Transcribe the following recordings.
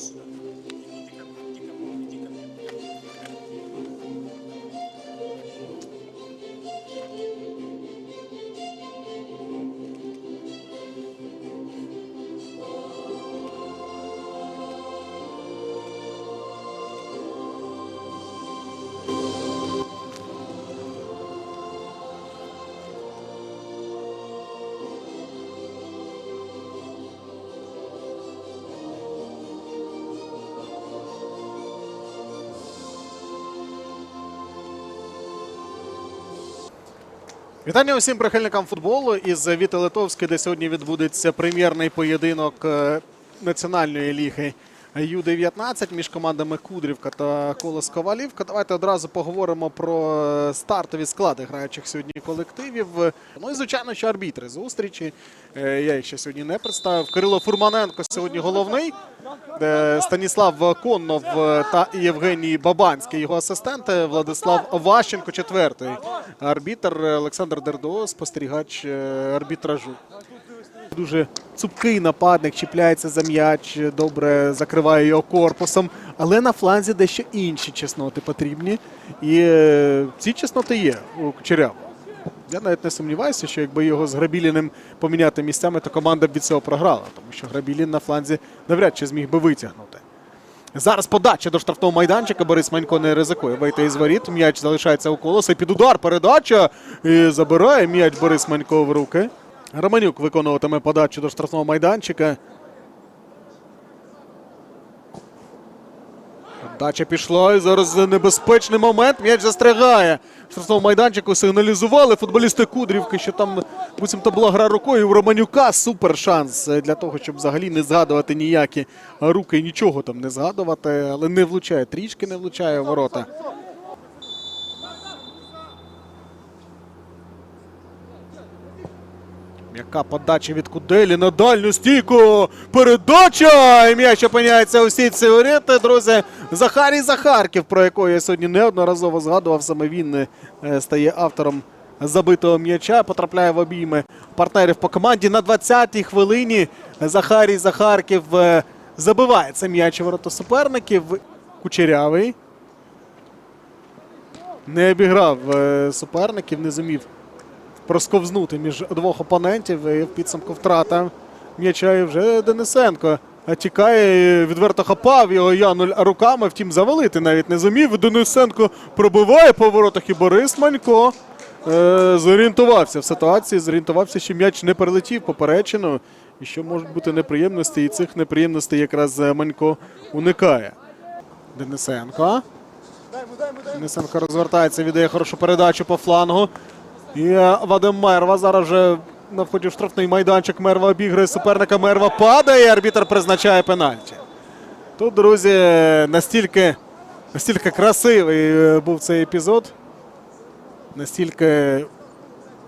Jesus. Вітання усім прихильникам футболу. Із Віти Литовської, де сьогодні відбудеться прем'єрний поєдинок е, Національної ліги Ю-19 між командами Кудрівка та Колос Ковалівка. Давайте одразу поговоримо про е, стартові склади граючих сьогодні колективів. Ну і звичайно, що арбітри зустрічі. Е, Я їх ще сьогодні не представив. Кирило Фурманенко сьогодні головний. Станіслав Коннов е, та Євгеній Бабанський, його асистенти, Владислав Ващенко, четвертий арбітр, Олександр Дердо, спостерігач арбітражу. Дуже цупкий нападник, чіпляється за м'яч, добре закриває його корпусом. Але на фланзі дещо інші чесноти потрібні. І е, ці чесноти є у Кучерявого. Я навіть не сумніваюся, що якби його з Грабіліним поміняти місцями, то команда б від цього програла, тому що Грабілін на фланзі навряд чи зміг би витягнути. Зараз подача до штрафного майданчика. Борис Манько не ризикує вийти із воріт. М'яч залишається у колоса. Під удар передача. І забирає м'яч Борис Манько в руки. Романюк виконуватиме подачу до штрафного майданчика. Подача пішла. І зараз небезпечний момент. М'яч застрягає. В штрафному майданчику сигналізували футболісти Кудрівки, що там буцімто була гра рукою. У Романюка супер шанс для того, щоб взагалі не згадувати ніякі руки нічого там не згадувати, але не влучає. Трішки не влучає ворота. М'яка подача від Куделі на дальню стійку. Передача! І м'яч опиняється у сітці воріт. Друзі, Захарій Захарків, про якого я сьогодні неодноразово згадував. Саме він е, стає автором забитого м'яча. Потрапляє в обійми партнерів по команді. На 20-й хвилині Захарій Захарків е, забиває цей м'яч ворота суперників. Кучерявий. Не обіграв е, суперників, не зумів просковзнути між двох опонентів. І в підсумку втрата м'яча і вже Денисенко. Тікає, відверто хапав його Януль руками, втім завалити навіть не зумів. Денисенко пробиває по воротах і Борис Манько е, зорієнтувався в ситуації, зорієнтувався, що м'яч не перелетів поперечину. І що можуть бути неприємності, і цих неприємностей якраз е, Манько уникає. Денисенко. Денисенко розвертається, віддає хорошу передачу по флангу. І е, Вадим Мерва зараз вже на вході в штрафний майданчик. Мерва обіграє суперника. Мерва падає. Арбітр призначає пенальті. Тут, друзі, настільки, настільки красивий е, був цей епізод. Настільки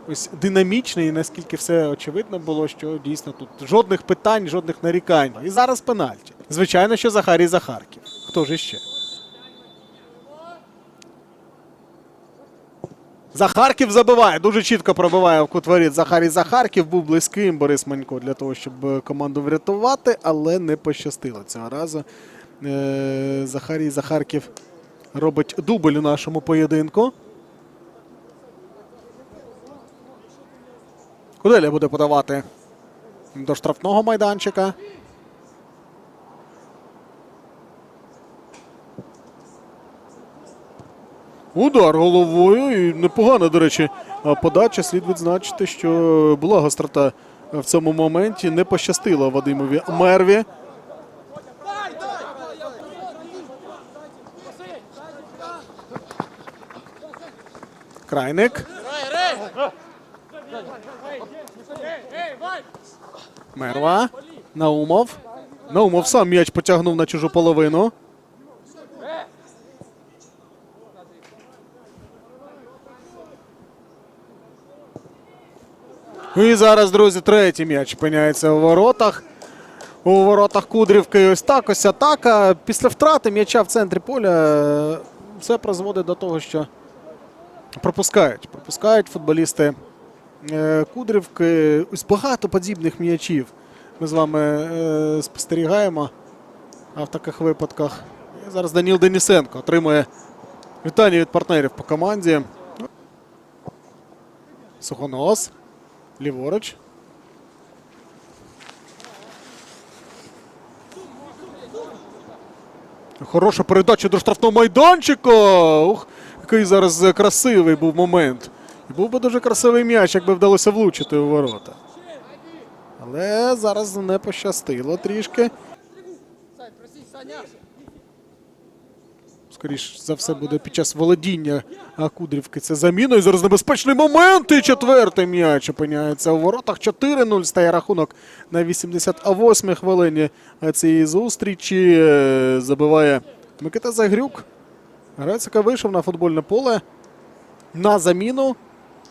ось динамічний, і наскільки все очевидно було, що дійсно тут жодних питань, жодних нарікань. І зараз пенальті. Звичайно, що Захарій Захарків. Хто ж іще? Захарків забиває, дуже чітко пробиває в кут воріт Захарій Захарків. Був близьким Борис Манько для того, щоб е, команду врятувати, але не пощастило цього разу. Е, Захарій Захарків робить дубль у нашому поєдинку. Куделя буде подавати до штрафного майданчика. Удар головою. І непогана, до речі, подача. Слід відзначити, що була гострота в цьому моменті. Не пощастило Вадимові Мерві. Крайник. Мерва. Наумов. Наумов сам м'яч потягнув на чужу половину. І зараз, друзі, третій м'яч опиняється у воротах. У воротах Кудрівки ось так ось атака. Після втрати м'яча в центрі поля е, це призводить до того, що пропускають. Пропускають футболісти е, Кудрівки. Ось багато подібних м'ячів. Ми з вами е, спостерігаємо. А в таких випадках і зараз Даніл Денисенко отримує вітання від партнерів по команді. Сухонос. Ліворуч. Хороша передача до штрафного майданчика. Ух, який зараз красивий був момент. Був би дуже красивий м'яч, якби вдалося влучити у ворота. Але зараз не пощастило трішки. Скоріш за все буде під час володіння Кудрівки. Це заміною. Зараз небезпечний момент. І четвертий м'яч опиняється у воротах. 4-0 стає рахунок на 88-й хвилині цієї зустрічі. Забиває Микита Загрюк. Грецька вийшов на футбольне поле на заміну.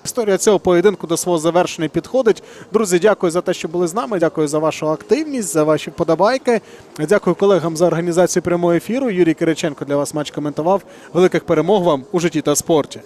Історія цього поєдинку до свого завершення підходить. Друзі, дякую за те, що були з нами. Дякую за вашу активність, за ваші подобайки. Дякую колегам за організацію прямого ефіру. Юрій Кириченко для вас матч коментував. Великих перемог вам у житті та спорті.